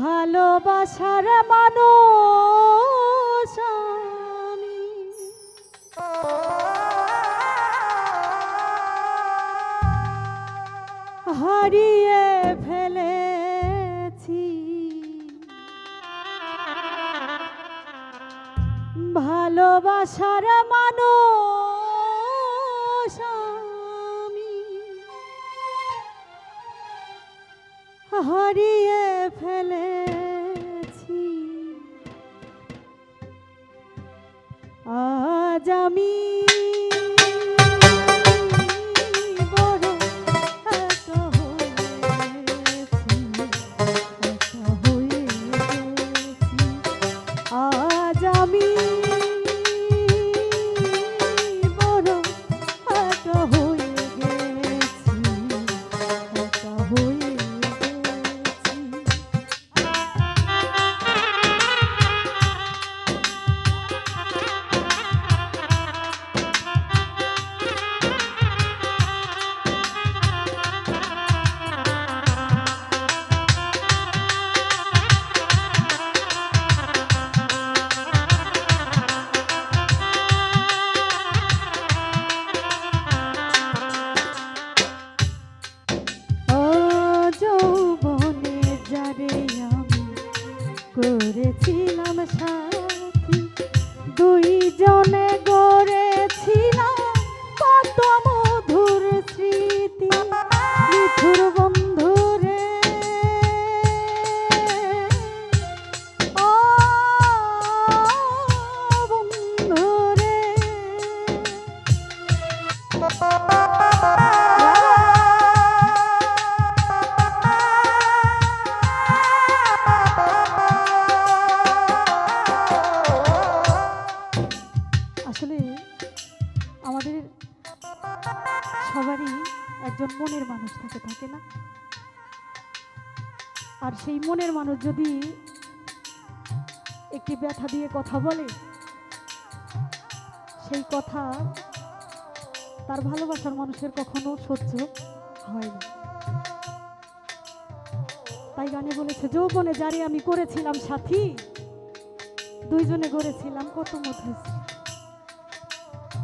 ভালোবাসার মানুষ হারিয়ে ফেলেছি। ভালোবাসার মানুষ হারিয়ে ফেলেছি। আজ আমি করেছিলাম সাথী দুইজনে গড়েছিলাম একজন মনের মানুষ থাকে থাকে না আর সেই মনের মানুষ যদি একটি ব্যথা দিয়ে কথা বলে, সেই কথা তার ভালোবাসার মানুষের কখনো সহ্য হয় না তাই গানে বলেছে, যৌবনে যারে আমি করেছিলাম সাথী, দুইজনে গড়েছিলাম কত স্মৃতি।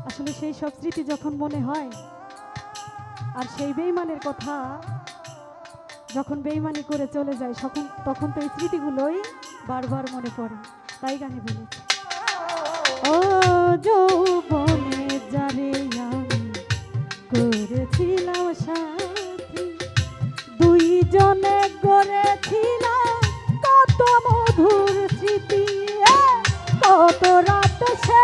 আসলে সেই সব স্মৃতি যখন মনে হয় আর সেই বেইমানের কথা যখন বেইমানি করে চলে যায় তখন তখন তো এই স্মৃতিগুলোই বারবার মনে পড়ে। তাই গানে বলেছে ও যৌবনে যারে আমি করেছিলাম সাথী, দুইজনে গড়েছিলাম কত মধুর স্মৃতি কত রাত সে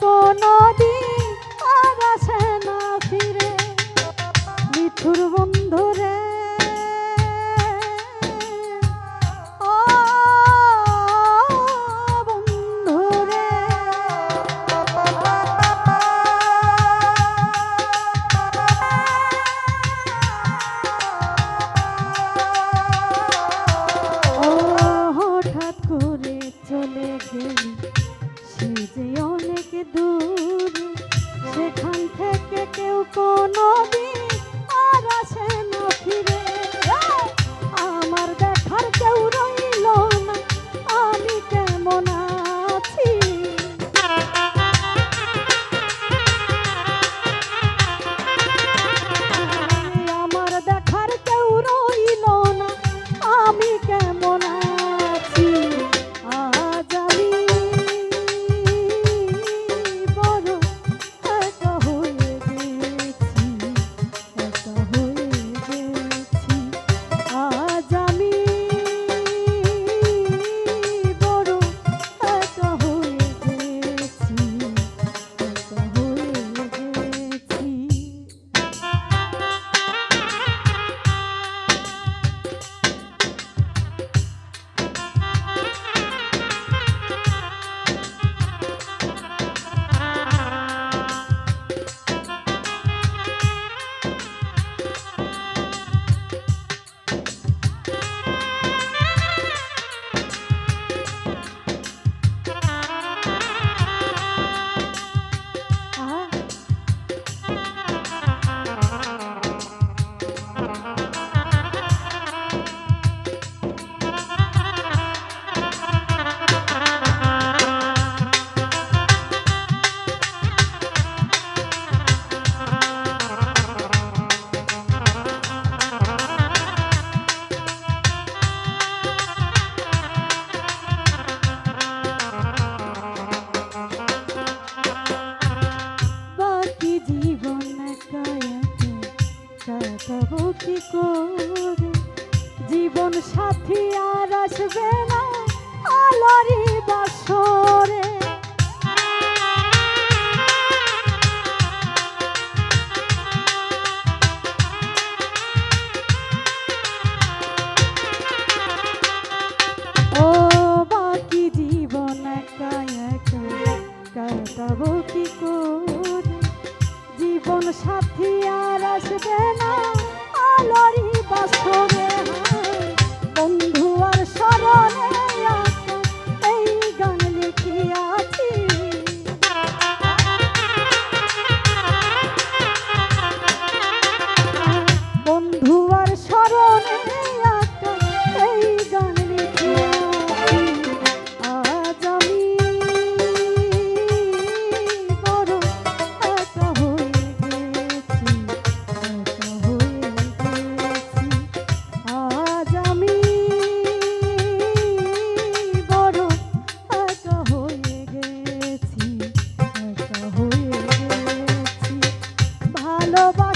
কোনো সাথী আর আসবে না। আলোরি বাসর lo